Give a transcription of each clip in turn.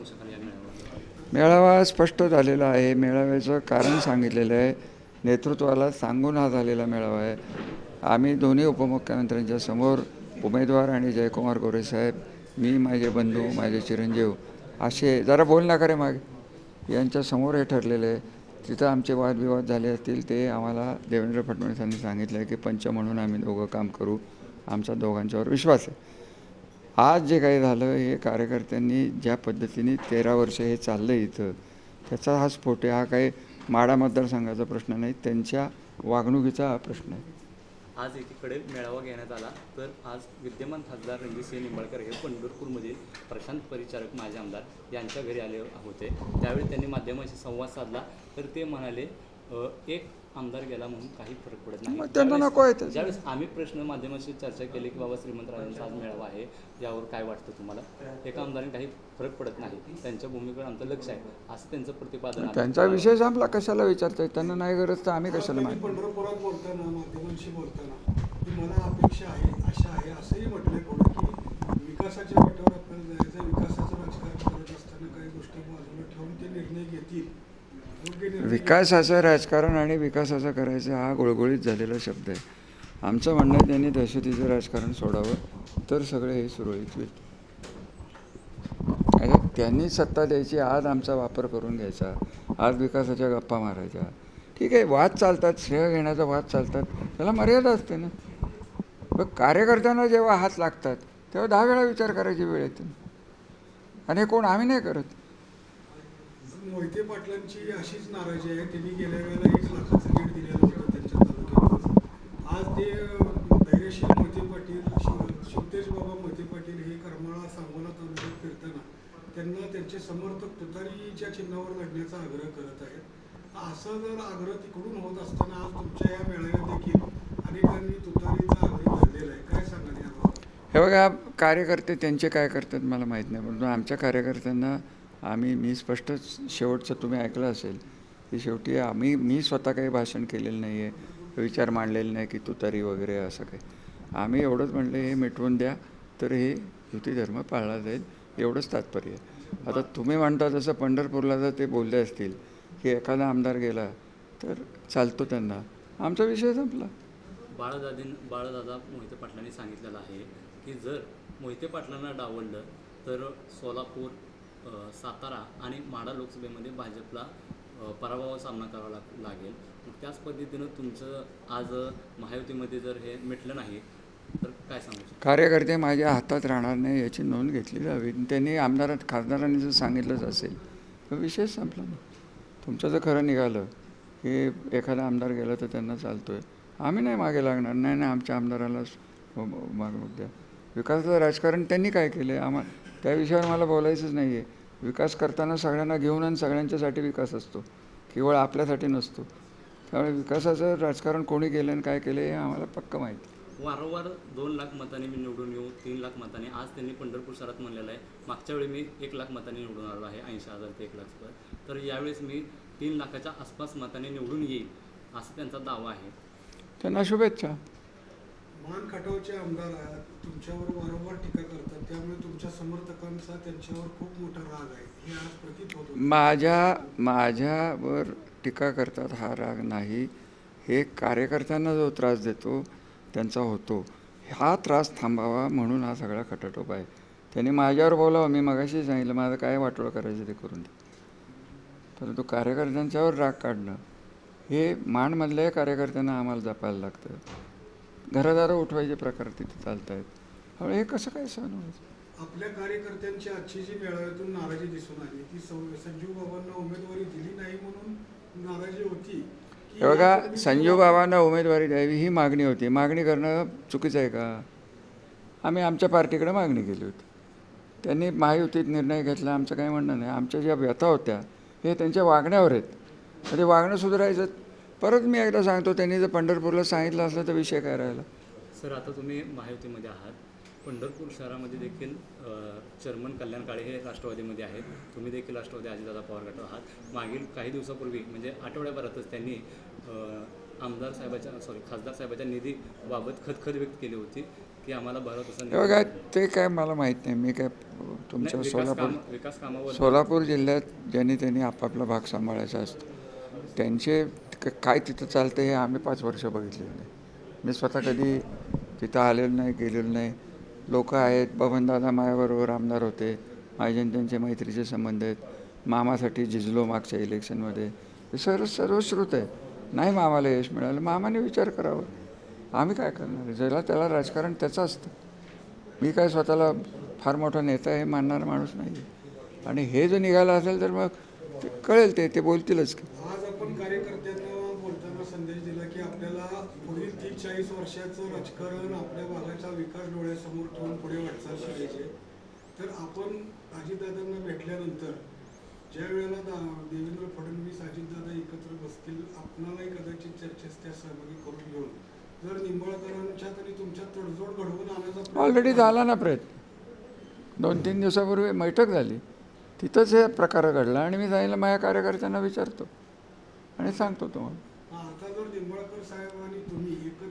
सांगू शकाल या मेळावा स्पष्ट झालेला आहे. मेळाव्याचं कारण सांगितलेलं आहे. नेतृत्वाला सांगून हा झालेला मेळावा आहे. आम्ही दोन्ही उपमुख्यमंत्र्यांच्या समोर उमेदवार आणि जयकुमार गोरे साहेब मी माझे बंधू माझे चिरंजीव असे जरा बोल ना करे मागे. यांच्या समोर हे ठरलेलं आहे. तिथं आमचे वादविवाद झाले असतील ते आम्हाला देवेंद्र फडणवीसांनी सांगितलं आहे की पंच म्हणून आम्ही दोघं काम करू. आमचा दोघांच्यावर विश्वास आहे. आज जे काही झालं हे कार्यकर्त्यांनी ज्या पद्धतीने तेरा वर्ष हे चाललं इथं त्याचा हा स्फोट आहे. हा काही माडा मतदारसंघाचा प्रश्न नाही त्यांच्या वागणुकीचा हा प्रश्न आहे. आज एकीकडे मेळावा घेण्यात आला तर आज विद्यमान खासदार रणजितसिंह निंबाळकर हे पंढरपूरमधील प्रशांत परिचारक माझे आमदार यांच्या घरी आले होते. त्यावेळी त्यांनी माध्यमाशी संवाद साधला तर ते म्हणाले एक आमदार गेला म्हणून काही फरक पडत नाही. मग त्यांना ज्यावेळेस- नको आहे. ज्यावेळेस आम्ही प्रश्न माध्यमाशी चर्चा केली की बाबा श्रीमंतराजांचा आज मेळावा आहे यावर काय वाटतं तुम्हाला? एका आमदाराने काही फरक पडत नाही. त्यांच्या भूमिकेवर आमचं लक्ष आहे. असं त्यांचं प्रतिपादन आहे. त्यांचा विषय संपला कशाला विचारताय? त्यांना नाही गरज तर आम्ही कशाला माहिती पंढरपुरात बोलताना माध्यमांशी बोलताना की मला अपेक्षा आहे आशा आहे असंही म्हटलंय पुढे की विकासाच्या वाटेवर आपल्याला जायचं विकासाचं राजकारण करत असताना काही गोष्टी बाजूला ठेवून ते निर्णय घेतील. विकासाचं राजकारण आणि विकासाचं करायचं हा गुळगुळीत झालेला शब्द आहे. आमचं म्हणणं आहे त्यांनी दहशतीचं राजकारण सोडावं तर सगळे हे सुरळीत होईल. आता त्यांनी सत्ता द्यायची आज आमचा वापर करून घ्यायचा आज विकासाच्या गप्पा मारायच्या. ठीक आहे वाद चालतात श्रेय घेण्याचा वाद चालतात त्याला मर्यादा असते ना. मग कार्यकर्त्यांना जेव्हा हात लागतात तेव्हा दहा वेळा विचार करायची वेळ येते. आणि कोण आम्ही नाही करत. मोहिते पाटलांची अशीच नाराजी आहे. त्यांनी गेल्या वेळेला एक लाखाचं लीड दिलेलं होतं त्यांच्या तालुक्यात आज ते धैर्यशील मोहिते पाटील शिवतेज बाबा मोहिते पाटील हे करमाळा सांगोला तालुक्यात फिरताना त्यांना त्यांचे समर्थक तुतारीच्या चिन्हावर लढण्याचा आग्रह करत आहेत. असं जर आग्रह तिकडून होत असताना आज तुमच्या या मेळाव्यात देखील अनेकांनी तुतारीचा आग्रह धरलेला आहे. काय सांगाल हे बघा कार्यकर्ते त्यांचे काय करतात मला माहीत नाही परंतु आमच्या कार्यकर्त्यांना आम्ही मी स्पष्ट शेवटचं तुम्ही ऐकलं असेल की शेवटी आम्ही मी स्वतः काही भाषण केलेलं नाही आहे विचार मांडलेले नाही की तुतारी वगैरे असं काही. आम्ही एवढंच म्हणलं हे मिटवून द्या तर हे युती धर्म पाळला जाईल एवढंच तात्पर्य. आहे आता तुम्ही म्हणता जसं पंढरपूरला जर ते बोलले असतील की एखादा आमदार गेला तर चालतो त्यांना. आमचा विषय संपला. बाळदादीन बाळदादा मोहिते पाटलांनी सांगितलेलं आहे की जर मोहिते पाटलांना डावललं तर सोलापूर सातारा आणि माढा लोकसभेमध्ये भाजपला अ, पराभवाचा सामना करावा लाग लागेल. त्याच पद्धतीनं तुमचं आज महायुतीमध्ये जर हे मिटलं नाही तर काय सांगू कार्यकर्ते माझ्या हातात राहणार नाही याची नोंद घेतली जावी त्यांनी आमदारात खासदारांनी जर सांगितलंच असेल तर विषय संपला ना. तुमचं जर खरं निघालं की एखादा आमदार गेला तर त्यांना चालतोय. आम्ही नाही मागे लागणार. नाही नाही आमच्या आमदाराला मागणूक द्या. विकासाचं राजकारण त्यांनी काय केलं आहे आम्हा त्या विषयावर मला बोलायचंच नाही आहे विकास करताना सगळ्यांना घेऊन आणि सगळ्यांच्यासाठी विकास असतो. केवळ आपल्यासाठी नसतो. त्यामुळे विकासाचं राजकारण कोणी केलं आणि काय केलं हे आम्हाला पक्क माहिती. वारंवार दोन लाख मतांनी मी निवडून येऊ तीन लाख मतांनी. आज त्यांनी पंढरपूर शहरात म्हणलेलं आहे मागच्या वेळी मी एक लाख मतांनी निवडून आलो आहे ऐंशी हजार ते एक लाख तर यावेळेस मी तीन लाखाच्या आसपास मतांनी निवडून येईल असा त्यांचा दावा आहे. त्यांना शुभेच्छा. मान खटावचे आमदार तुमच्यावर वारंवार टीका करतात त्यामुळे तुमच्या समर्थकांचा त्यांच्यावर खूप मोठा राग आहे. हे आज प्रतीत होतो. माझ्या माझ्यावर टीका करतात हा राग नाही. हे कार्यकर्त्यांना जो त्रास देतो त्यांचा होतो. हा त्रास थांबावा म्हणून हा सगळा खटाटोप आहे. त्यांनी माझ्यावर बोलावं मी मगाशी सांगितलं माझं काय वाटोळं करायचं ते करून दे. परंतु कार्यकर्त्यांच्यावर राग काढणं हे माणमधल्या कार्यकर्त्यांना आम्हाला जपायला लागतं. घरदारं उठवायचे प्रकार तिथे चालत आहेत त्यामुळे हे कसं काय सहन व्हायचं? आपल्या कार्यकर्त्यांची आजची जी मेळाव्यातून नाराजी दिसून आली ती संजीव बाबांना उमेदवारी दिली नाही म्हणून नाराजी होती की हे बघा संजीव बाबांना उमेदवारी द्यावी ही मागणी होती. मागणी करणं चुकीचं आहे का? आम्ही आमच्या पार्टीकडे मागणी केली होती. त्यांनी महायुतीत निर्णय घेतला आमचं काही म्हणणं नाही. आमच्या ज्या व्यथा होत्या हे त्यांच्या वागण्यावर आहेत. ते वागणं सुधारायचं. परत मी एकदा सांगतो त्यांनी जर पंढरपूरला सांगितलं असलं तर विषय काय राहिला. सर आता तुम्ही महायुतीमध्ये आहात. पंढरपूर शहरामध्ये देखील चर्मन कल्याण काळे हे राष्ट्रवादीमध्ये आहेत. तुम्ही देखील राष्ट्रवादी अजितदादा पवार गटात आहात. मागील काही दिवसापूर्वी म्हणजे आठवड्याभरातच त्यांनी आमदार साहेबाच्या सॉरी खासदार साहेबाच्या निधीबाबत खतखत व्यक्त केली होती की आम्हाला बरं तसं बघा ते काय मला माहीत नाही. मी काय तुमच्या सोलापूर विकास कामावर सोलापूर जिल्ह्यात ज्यांनी त्यांनी आपापला भाग सांभाळायचा असतो. त्यांचे क- काय तिथं चालतं हे आम्ही पाच वर्ष बघितलेलं नाही. मी स्वतः कधी तिथं आलेलो नाही गेलेलो नाही. लोक आहेत बबनदादा माझ्याबरोबर आमदार होते. माझ्या त्यांचे मैत्रीचे संबंध आहेत. मामासाठी झिजलो मागच्या इलेक्शनमध्ये. हे सर्व सर्वश्रुत आहे. नाही मामाला यश मिळालं मामाने विचार करावा. आम्ही काय करणार? ज्याला त्याला राजकारण त्याचं असतं. मी काय स्वतःला फार मोठा नेता आहे मानणारा माणूस नाही आहे आणि हे जर निघालं असेल तर मग ते कळेल ते ते बोलतीलच की. आपण कार्यकर्त्यांना बोलताना संदेश दिला की आपल्याला पुढील तीस चाळीस वर्षाचं राजकारण आपल्या भागाचा विकास डोळ्यासमोर ठेवून पुढे वाटचाल करायची आहे. तर आपण अजितदादांना भेटल्यानंतर ज्या वेळेला देवेंद्र फडणवीस अजितदादा एकत्र बसतील आपणालाही कदाचित चर्चेस त्या सहभागी करून घेऊन. जर निंबाळकरांच्यात आणि तुमच्यात तडजोड घडवून आणायचा ऑलरेडी झाला ना प्रयत्न. दोन तीन दिवसापूर्वी बैठक झाली. तिथंच हे प्रकार घडला आणि मी जायला माझ्या कार्यकर्त्यांना विचारतो. आणि सांगतो तुम्हाला.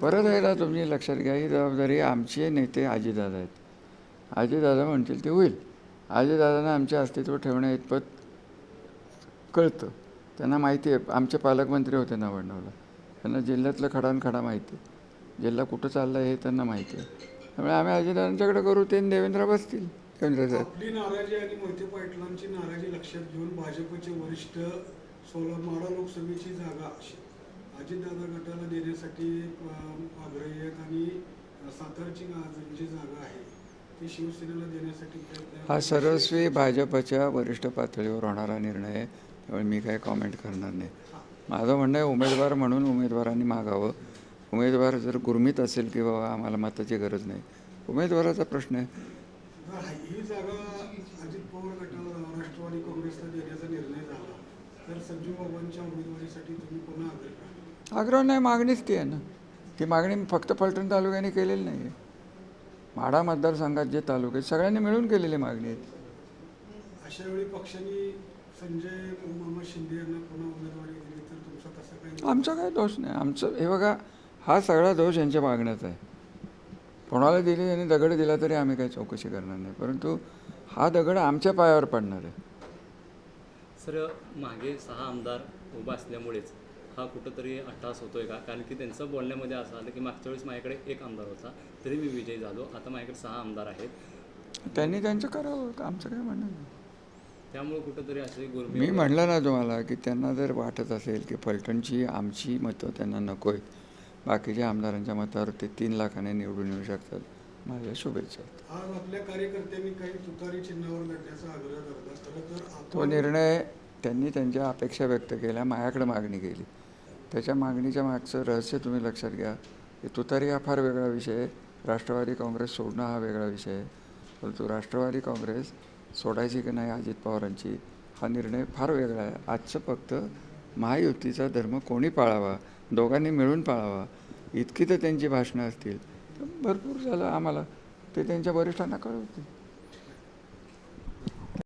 परत एकदा तुम्ही लक्षात घ्या ही जबाबदारी आमचे नेते आजीदादा आहेत. आजीदादा म्हणतील ते होईल. आजीदादांना आमचे अस्तित्व ठेवण्या इतपत कळतं. त्यांना माहिती आहे आमचे पालकमंत्री होते नवडणवला त्यांना जिल्ह्यातलं खडानखडा माहिती आहे. जिल्हा कुठं चालला हे त्यांना माहिती आहे. त्यामुळे आम्ही अजितदादांच्याकडे करू ते देवेंद्र बसतील. केंद्र साहेब नाराजी आणि मोहिते पाटलांची नाराजी लक्षात घेऊन भाजपचे वरिष्ठ सोला माडा लोकसभेची जागा अजितदादा गटाला देण्यासाठी आग्रही आहेत आणि सातारची जी जागा आहे. ती शिवसेनेला देण्यासाठी हा सर्वस्वी भाजपच्या वरिष्ठ पातळीवर होणारा निर्णय आहे. त्यामुळे मी काही कॉमेंट करणार नाही. माझं म्हणणं आहे उमेदवार म्हणून उमेदवारांनी मागावं. उमेदवार जर गुरमीत असेल की बाबा आम्हाला मताची गरज नाही. उमेदवाराचा प्रश्न आहे. ही जागा अजित पवार गटाला राष्ट्रवादी काँग्रेसला देण्याचा निर्णय झाला तर संजू बाबांच्या उमेदवारीसाठी तुम्ही पुन्हा आग्रह नाही मागणीच ती आहे ना. ती मागणी फक्त फलटण तालुक्याने केलेली नाही आहे माढा मतदारसंघात जे तालुके आहेत, सगळ्यांनी मिळून केलेली मागणी आहे अशा वेळी पक्षाने संजय मामा शिंदे यांना पुन्हा उमेदवारी दिली तर तुमचा तसा काही आमचा काही दोष नाही. आमचं हे बघा हा सगळा दोष यांच्या मागण्याचा आहे. कोणाला दिली यांनी दगड दिला तरी आम्ही काही चौकशी करणार नाही. परंतु हा दगड आमच्या पायावर पडणार आहे. सर मागे सहा आमदार उभा असल्यामुळेच हा कुठंतरी अट्टास होतोय का? कारण की त्यांचं बोलण्यामध्ये असं आलं की मागच्या वेळेस माझ्याकडे एक आमदार होता तरी मी विजयी झालो. आता माझ्याकडे सहा आमदार आहेत. त्यांनी त्यांचं करावं आमचं काय म्हणणं नाही? त्यामुळे कुठंतरी असे गुरमी मी म्हणलं ना तुम्हाला की त्यांना जर वाटत असेल की फलटणची आमची मतं त्यांना नको आहेत बाकीच्या आमदारांच्या मतावर ते तीन लाखाने निवडून येऊ शकतात. माझ्या शुभेच्छा. आज आपल्या कार्यकर्त्यांनी काही तुतारी चिन्हावर लढण्याचा आग्रह तर तो निर्णय त्यांनी त्यांच्या अपेक्षा व्यक्त केल्या माझ्याकडे मागणी केली. त्याच्या मागणीच्या मागचं रहस्य तुम्ही लक्षात घ्या. की तुतारी हा फार वेगळा विषय आहे. राष्ट्रवादी काँग्रेस सोडणं हा वेगळा विषय आहे. परंतु राष्ट्रवादी काँग्रेस सोडायची की नाही अजित पवारांची हा निर्णय फार वेगळा आहे. आजचं फक्त महायुतीचा धर्म कोणी पाळावा दोघांनी मिळून पाळावा इतकी तर त्यांची भाषणं असतील. भरपूर झालं आम्हाला. ते त्यांच्या वरिष्ठांना कळवते